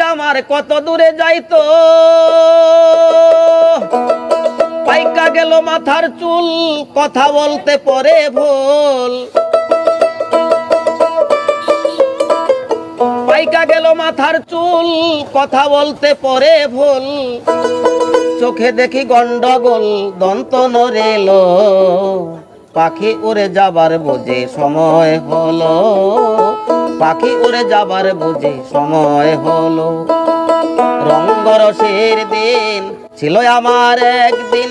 আমার কত দূরে যাইতো? পাইকা গেল মাথার চুল, কথা বলতে পরে ভুল। পাইকা গেল মাথার চুল, কথা বলতে পরে ভুল। চোখে দেখি গন্ডগোল, দন্ত নরেল পাখি উড়ে যাবার বোঝে সময় হলো। পাখি উড়ে যাবার বুঝে সময় হলো। রঙ্গরসের দিন ছিল আমার একদিন।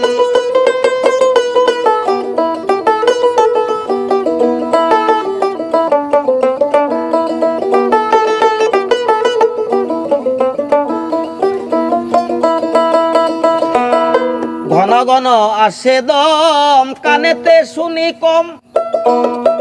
ঘন ঘন আসে দম, কানেতে শুনি কম।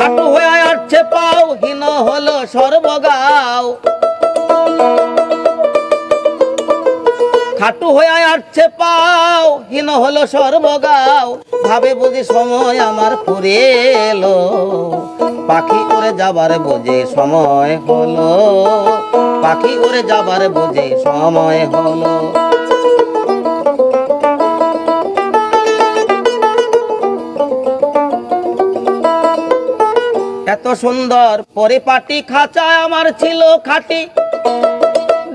খাটু হয়ে আসছে পাও, হীন হলো সর্বগাও। খাটু হয়ে আসছে পাও, হীন হলো সর্বগাও। ভাবে বুঝি সময় আমার ফুরে এলো। পাখি উড়ে যাবার বোঝে সময় হলো। পাখি উড়ে যাবার বোঝে সময় হলো। এত সুন্দর পরিপাটি খাঁচায় আমার ছিল খাটি।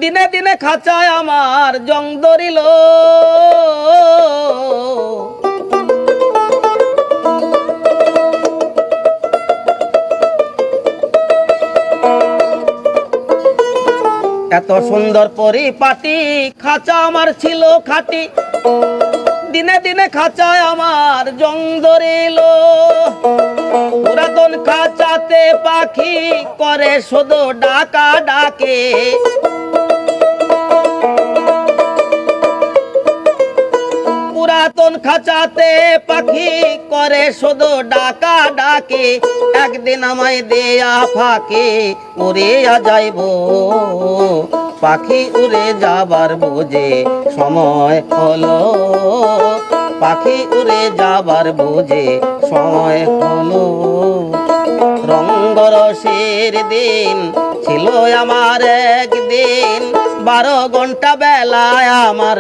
দিনে দিনে খাঁচায় আমার জং ধরিল। এত সুন্দর পরিপাটি খাঁচা আমার ছিল খাটি। দিনে দিনে খাঁচায় আমার জং ধরিল। পুরাতন খাঁচাতে পাখি করে, শুধু ডাকা ডাকে। পুরাতন খাঁচাতে পাখি করে, শুধু ডাকা ডাকে। একদিন আমায় দেয়া ফাঁকে, উড়ে যাইব। পাখি উড়ে যাবার বুঝে, সময় হলো। পাখি উড়ে যাবার বুঝে সময় হলো। রঙ্গরসের দিন ছিল আমার একদিন, বারো ঘণ্টা বেলায় আমার